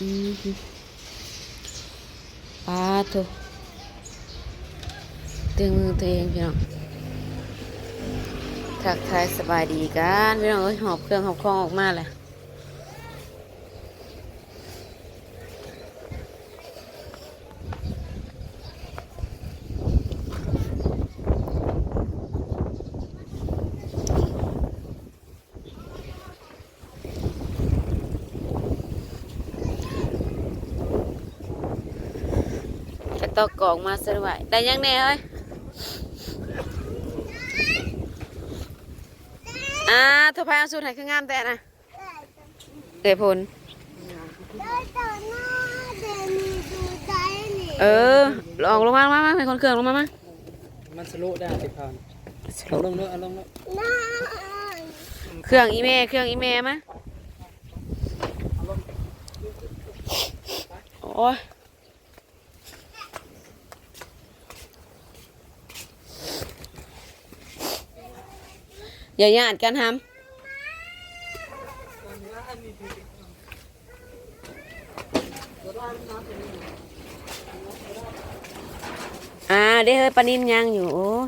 อืมปาทุตึงมือตัวเองพี่น้องทักทายสบายดีกันพี่น้องเอ้ยหอบเครื่องหอบของออกมาแหละ ตอกกล่องมาสวายได้ยังแน่เฮ้ยอ่าทพายเอาสูตรให้คืองามแต่นะเดพลได้ต่อหน้าเดมีดูใจนี่เออลองลงมามามาให้คนเครื่องลงมามามันสโลว์ได้สิพานเอาลงเนื้อะเอาลงเนื้อะหน้าเครื่องอีเมเครื่องอีเมมาโอ้ย อย่าหยาดกันทำอ่าเด้เฮ้ยปนิ่มยังอยู่โอ้ย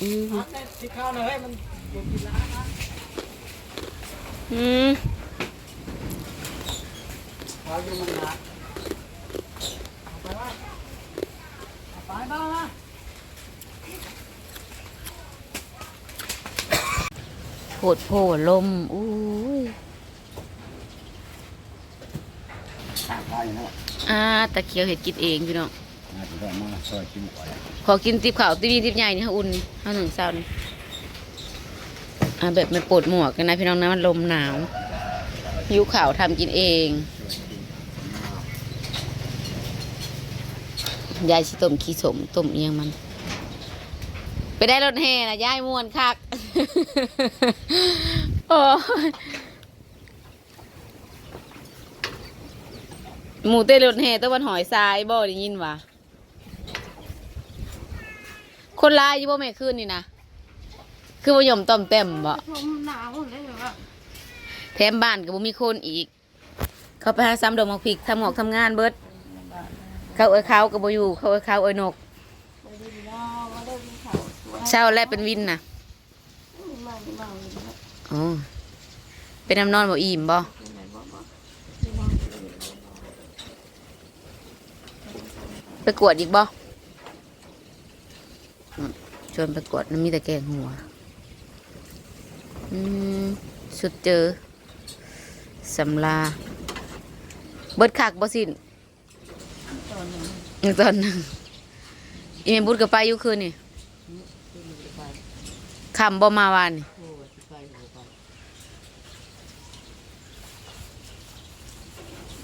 อืมที่ข้าวหน่อยให้มันอยู่กินละอืมข้าวอยู่อาไปว่าเอาไปบ้างนะ โผ ดโผลมอุ้ยได้เนาะอ่าตะเคียวเห็ดกินเองพี่น้องน่าจะได้มาซอยกินก่อนขอกินติบขาวติบนี่ติบใหญ่นี่ค่ะอุ่นข้าวหนึ่งเศร้านี่อ่าแบบไม่ปวดหมวกกันนะพี่น้องนะมันลมหนาวหิวขาวทำกินเอง ยายสิต้มขี้สมต้มเอียงมัน ไปได้รถแห่นะยายม่วนคัก โอ้ยหมูเต้นรถแห่ตะวันหอยทรายบ่ได้ยินวะคนร้ายอยู่บ่แม่คืนนี่นะคือบ่ยอมต้อมเต็มบ่ผมหนาวเลยแบบว่าแถมบ้านก็บ่มีคนอีก เขาไปหาซ้ำดอกมะพริกทำหมอกทำงานเบิด เขาเอ้ยเขาก็บ่อยู่ เขาเอ้ยเขาเอ้ยนกเช้าแรกเป็นวินนะ อ๋อเป็นน้ำนอนบ่อิ่มบ่ไปกวดอีกบ่อืมชวนไปกวดมันมีแต่แกงหัว อืม สุดเจอสำลา เบิดคักบ่สิ้นอีกตอนหนึ่งอีเมบุดกับไปอยู่คืนนี่คำบ่มาวานนี่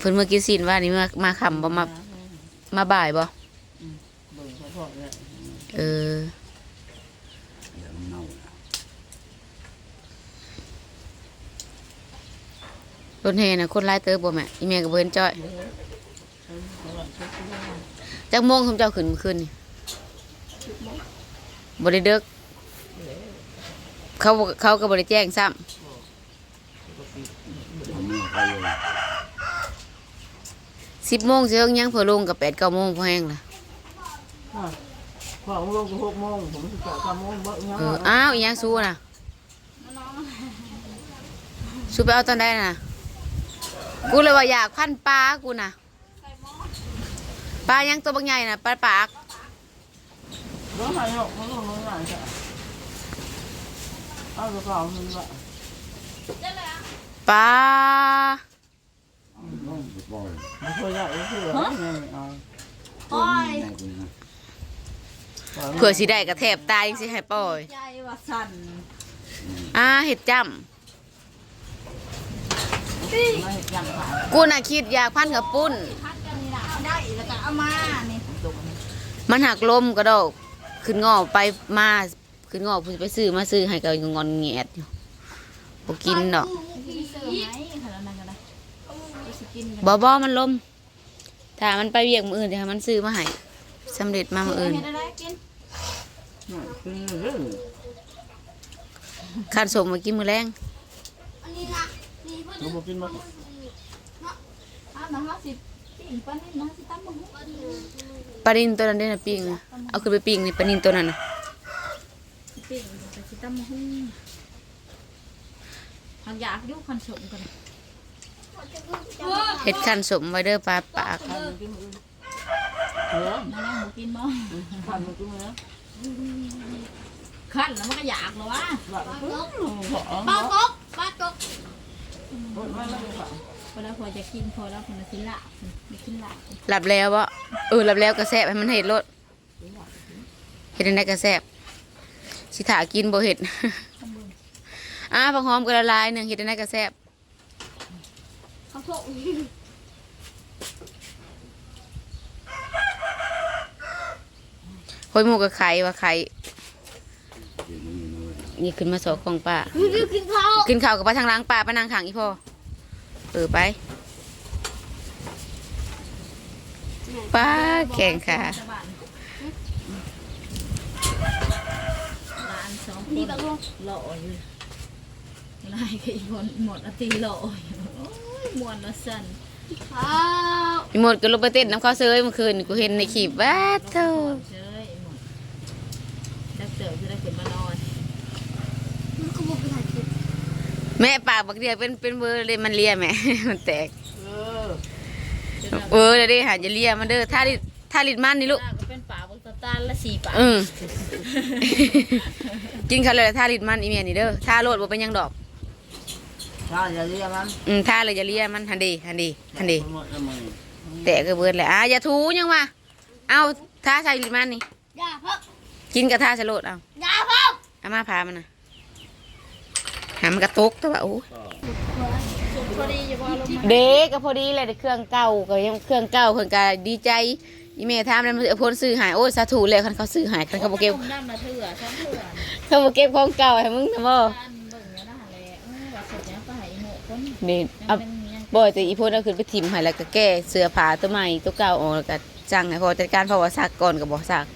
เพิ่นเมื่อกี้สินว่านี่มามาคำบ่มามาบ่ายบ่เออ เดี๋ยวมันเน่ารถเฮน่ะคนร้ายเติบบ่แม่อีเมก็บ่เห็นจ้อยจักโมงคุมเจ้าขึ้นเมื่อคืนนี่บ่ได้เดึกเขาบ่เขาก็บ่ได้แจ้งซ้ำ เอามือไปเลย สิบโมงสิเอิ้งยังเผื่อลงกับแปดเก้าโมงพอแห้งละพอผมลงก็หกโมงผมสิบแปดเก้าโมงเบิ่งเอออ้าวอีหยังสู้น่ะสู้ไปเอาตอนใดน่ะกูเลยว่าอยากพันปลากูน่ะปลายังตัวบางใหญ่น่ะปลาปากเบิ่งใส่หกมันลงลงไหนจ้ะเอากระเป๋ามันละปลา ต้องไปปล่อยมันช่วยได้ก็คือเอาเอาโอ้ยแม่กูนะเผื่อสิได้กระแทบตายยังสิให้ปล่อย ใจว่าสั่นอ่าเห็ดจ้ไม่ยังผ่านำกูน่ะคิดอยากพันกับปุ้น พัดกันนี่นะได้แล้วก็เอามานี่มันหักลมกระโดดขึ้นงอไปมาขึ้นงอกไปซื้อมาซื้อให้ก็งอนแงดอยู่บ่กินดอกพี่เสือไหมขนาดนั้นก็ได้ไปส กินกันบ่บ่มันลมถ้ามันไปเวียกมืออื่นเดี๋ยวให้มันซื้อมาให้สำเร็จมามืออื่นเห็นอะไรกินคือเรื่องคันสมมากินมือแรงอันนี้นะนี่เพื่อนรู้บ่กินบ่อ้าวมาห้าสิบปิ้งปลานิ่มมาสิตั้มมึงปลานินตัวนั้นได้นะปิ้งนะเอาขึ้นไปปิ้งนี่ปลานินตัวนั้นนะปิ้งไปสิตั้มมึงหากอยากอยุคันสมกัน เฮ็ดขั้นสมไว้เด้อปลาปากข้าวมันกินมื้ออื่นเออมาแล้วหมูกินบ่ข้าวมันกินมื้อนะขั้นแล้วมันก็อยากเหรอวะปลากบปลากบโอ้ยไม่ไม่ไม่ค่ะพอแล้วพอจะกินพอแล้วคนละสิละไม่กินละหลับแล้วบ่เออหลับแล้วก็แซ่บให้มันเฮ็ดรสเฮ็ดได้ก็แซ่บสิถากินบ่เฮ็ดอ่าผักหอมก็ละลายหนึ่งเฮ็ดได้ก็แซ่บ เขาโทษโหยหมูกับไข่ว่าไข่เดี๋ยวมันมีน้อยนี่ขึ้นมาสอกของป้ารีบกินข้าวกินข้าวกับป้าทางล้างป้าป้านางขังอีพ่อเออไปป้าแข่งค่ะร้านสองคนหล่ออยู่ลายกับอีกคนหมดอาตีหล่ออยู่โอ้ย มวนละสั่นข้าวมีหมดก็ลงไปเต้นน้ำข้าวเซยเมื่อคืนกูเห็นในคลิปว้าเท่าเจ้ยหมดจักเต๋อจะได้ขึ้นมานอนมันก็บอกไปถ่ายคลิปแม่ปากบักเดียวเป็นเป็นเบอร์เลยมันเลียแม่ มันแตกเออเออเดี๋ยวดิหาจะเลียมันเด้อถ้าลิถ้าลิดมันนี่ลูกหน้าก็เป็นป่าบนตาตาลละสี่ป่าอืม กินเขาวเลยถ้าลิดมันอีเมียนี่เด้อถ้าโลดบ่เป็นหยังดอก ข้าวอย่าเรียกมันอืมถ้าเลยจะเลียมันหันดีหันดีหันดี หมดแล้วมึงแตกก็เบิดแหละอะอย่าทูยังวะเอาถ้าใส่ลิดมันนี่ อย่าเพิ่มกินกับท่าสโลดเอาอย่าเพิ่มเอามาพามันนะหามันกระตุกแต่ว่าโอ้ยพอดีอย่าว่าลงมาเด็กก็พอดีเลยได้เครื่องเก่าก็ยังเครื่องเก่าเพิ่นก็ดีใจอีเมทามแล้วมันเอาพ้นซื้อหายโอ้ยสาธุแล้วคันเขาซื้อหายคันเขาบ่เก็บน้ำละเถื่อช้อนเถื่อเขาบ่เก็บของเก่าให้มึงนะบ่บ้าน นนี่ยัเอางเป็นยังบ่แต่อีพ้นเอาขึ้นไปถิ่มให้แล้วก็แก้เสื้อผ้าตัวใหม่ตัวเก่าออกแล้วก็จังให้พอจัดการเพราะว่าซักก่อนก็บ่ซัก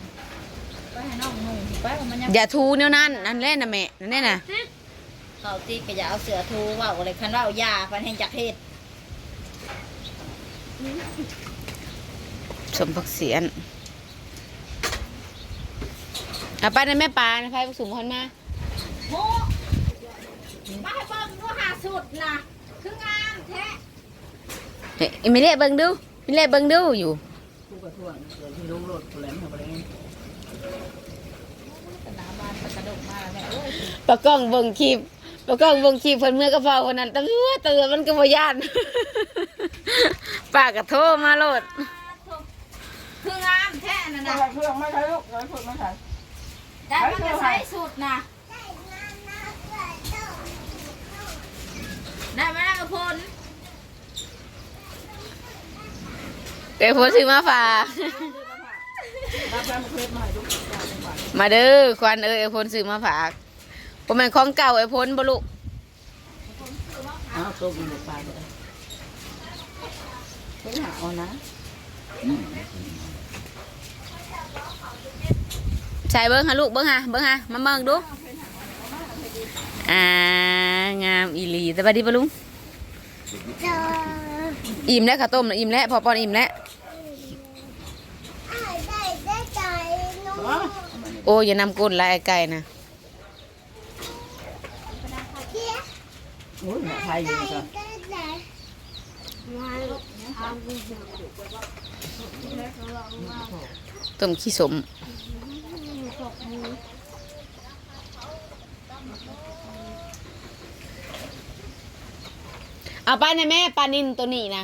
ไปให้น้องนุ่งไปว่ามันยังอย่าทูแนวนั้นนั่นแหละนะแม่นั่นแหละน่ะเขาตีก็อย่าเอาเสือทูว่าอะไรคันว่าเอายาฟันแห่งจากเทศสมพักเสียนเอาไปนะแม่ปลานะไผสุมคนมาโมมาให้เบิ่งดูหาสุดนะ ไม่เล่เบิ่งดูไม่เล่เบิ่งดูอยู่กูกระท่วงเดี๋ยวที่ลงรถกูแหลมเข้าไปเลยสนามบ้านปกระดกมาแม่เอ้ยปะกล้องเบิ่งคลิปปะกล้องเบิ่งคลิปเพิ่นเมื่อกระเป๋าคนนั้นเตือเตือมันก็บ่ย่านป้าก็โทรมาโลดคืองามแท้นั่นไม่นะใช่เครื่องไม่ใช่ลูกไม่ใช่ไม่ใช่ได้มันจะใช้สุดนะได้มาแล้วกับพล เดี๋ยวเพิ่นซื้อมาฝากรับแค่มาเคล็ดมาให้ลูกมาเด้อควันเอ้ยไอ้พลซื้อมาฝากบ่แม่นของเก่าไอ้พลบ่ลูกอ้าวตัวมันปลาเลยไปหาเอานะใส่เบิ่งหาลูกเบิ่งหาเบิ่งหามาเบิ่งดูอ่างามอีหลีสวัสดีปะลุงเจออิ่มแล้วข้าวต้มน่ะอิ่มแล้วพอปอนอิ่มแล้ว อ้ายได้ได้ใจน้อง โอ้ยอย่านำก้นลายไอ้ไก่นะเพี้ยโอ้ยไทยอยู่ได้จ้ะได้ได้มาทำกูจะต้มขี้สมเอาไปนะแม่ปลานินตัวนี้นะ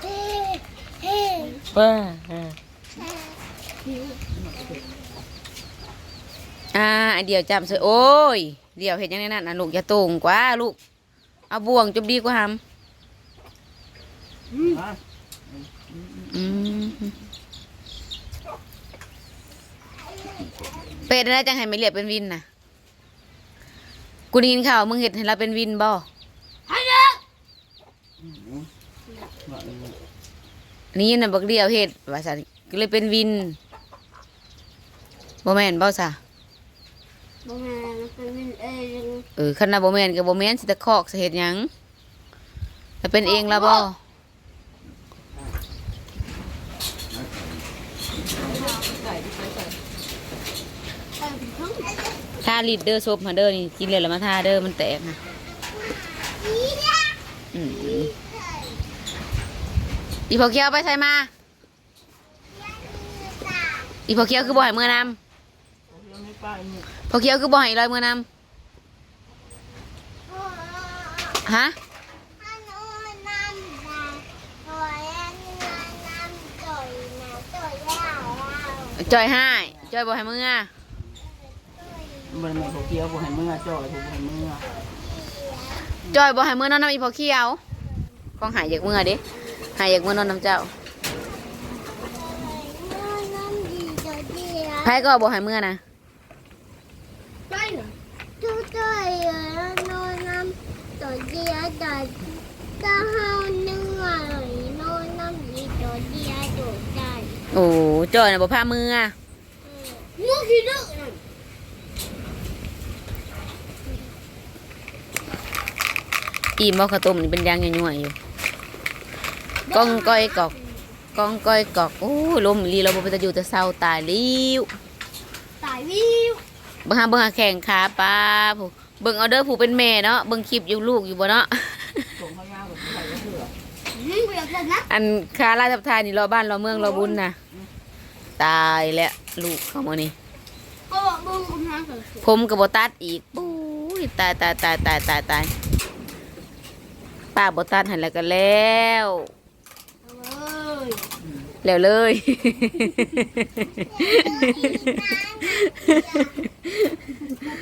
เฮ้เฮ้ว้า อ่าเดียวจำเสยโอ้ย เดี๋ยวเห็นยังไงนั่นนะลูกอย่าโตงกว่าลูก เอาบ่วงจบดีกว่าหำอืมเป็ดอะจังให้ไม่เรียกเป็นวินนะกูได้ยินข่าวมึงเห็นให้เราเป็นวินบ่นี่น่ะบักเดียวเห็ดว่าสันก็เลยเป็นวิน บ่แม่นบ่ซะบ่แม่นมันเป็นเองเออคันน่ะบ่แม่นก็บ่แม่นสิตะคอกสิเฮ็ดหยังแต่เป็นเองละบ่ไก่ที่ใส่ใส่ไปถึงทั้งทาลิดเด้อซบมาเด้อนี่กินเลยแล้วมาทาเด้อมันแตกนะอีเนี่ยอืมอีพอเคียวไปใส่มา อีพอเคียวคือบ่ให้มือนำ พอเคียวคือบ่ให้ลอยมือนำฮะอันโน้นน้ำตาโอ้ยอันนี้น้ำจ่อยนะจ่อยยาวจอยให้จอยบ่ให้มือมันมีหัวเกี้ยวผมให้เมื่อจ่อยผมให้เมื่อจอยบ่ให้มือนอนน้ำอีพอเคียวกองหายอยากมือเด้หายอยากมือนอนน้ำเจ้าน้ำดีจ่อยเดียวไผก็บ่ให้มือนะได้เหรอจุ๊จ่อยโน้นน้ำจ่อยเดียวจ่อยจะ เฮาเนื้อโน้นน้ำดีจ่อยเดียวจ่อยใจโอ้จอยน่ะบ่พามือมือขี้ดื้อนั่นอิ่มบ่ข้าวต้มนี่เป็นยางยั่วๆอยู่กองก้อยกอกกองก้อยกอกโอ้ยลมอีหลีเราบ่เป็นตาอยู่แต่เศร้าตายลิ้วตายวิวเบิ่งหาเบิ่งหาแข่งขาปลาผู้เบิ่งเอาเด้อผู้เป็นแม่เนาะเบิ่งคลิปอยู่ลูกอยู่บ่เนาะส่งข้าวยาวกับใส่กระเถื่ออืมเบียดกันนะอันคาราทับทายนี่รอบ้านรอเมืองรอบุญนะตายแล้วลูกเขามานี่ก็บอกมึงกำลังสวยผมกับบตัดอีกปุ้ยตายตายตายตายตายตายป้าบตัดให้แล้วก็แล้วเอ้ย แล้วเลย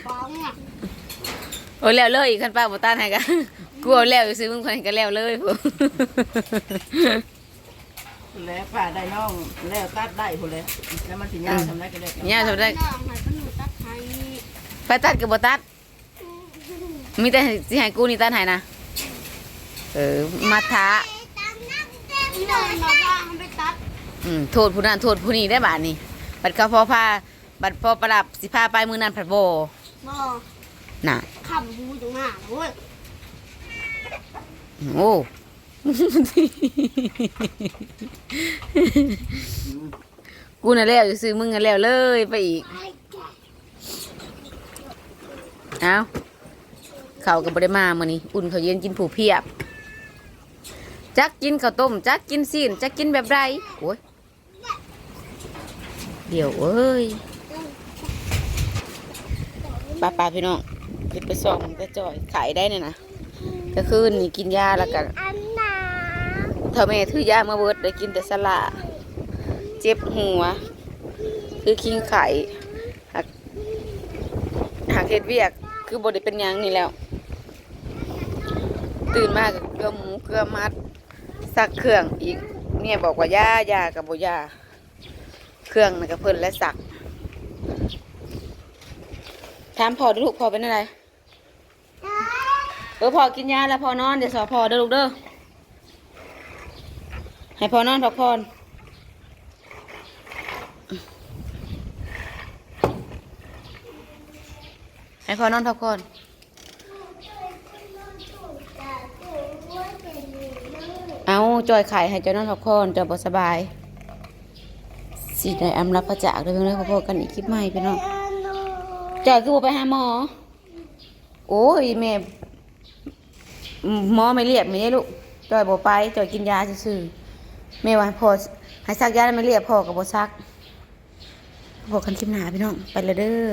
ป้องอะโอ้ยแล้วเลยอีกคันป้าบตัดให้กันกลัวแล้วอยู่ซื้อมึงคนให้ก็แล้วเลยพวกแล้วป้าได้น้องแล้วตัดได้พุ่นเลยแล้วมันสิยาวทำได้ก็ได้เนี่ยทำได้น้องให้เป็นหนูตัดให้ไปตัดกับบตัด มีแต่สิให้กูนี่ตัดให้นะเออมาท้าอีน้องน้องว่าให้ไปตัด อืมโทษผู้นั้นโทษผู้นี้ได้บาทนี่บัดเขาพอพาบัดพอประดับสิพาไปมือนั้นผัดโบบ่น่ะขำบูตรงหน้าเว้ยโอ้กูน่ะแล้วอยู่ซื้อมึงน่ะแล้วเลยไปอีกไอ้แก่เอาเขาวก็บ่ได้มามื้อนี้อุ่นเขาวเย็นกินผูเพียบ จักกินข้าวต้ม จักกินซีนจักกินแบบไรโอ้ย เดี๋ยวเอ้ยป้าป้าพี่น้องขึ้นไปส่องจะจ่อยขายได้เนี่ยนะก็คืนนี่กินยาแล้วกันถ้าแม่ถือยามาเบิดได้กินแต่สลาเจ็บหัว คือคิงไข่หักหักเฮ็ดเวียก คือบไดเป็นยังนี่แล้ว ตื่นมากเกลือหมูเกลือมัดซักเครื่องอีกเนี่ยบอกว่ายายากับบ่ยา เครื่องนะกับเพิ่นและสักถามพอดูลูกพอเป็นอะไรเออพอกินยาแล้วพอนอนเดี๋ยวสอพอเด้อลูกเด้อให้พอนอนพักผ่อนให้พอนอนพักผ่อนเอาจอยไข่ให้จอยนอนพักผ่อนจอยบ่สบาย สิได้อำรับพระจากเด้อเพื่อนเด้อพอๆกันอีกคลิปใหม่พี่น้องจอยคือบ่ไปหาหมอ โอ้ยแม่หมอไม่เรียบไม่ได้ลูกจอยบ่ไปจอยกินยาซื่อๆแม่ว่าพอหายซักยาแล้วไม่เรียบพอกับบ่ซักบอกกันคลิปหนาพี่น้องไปเลยเด้อ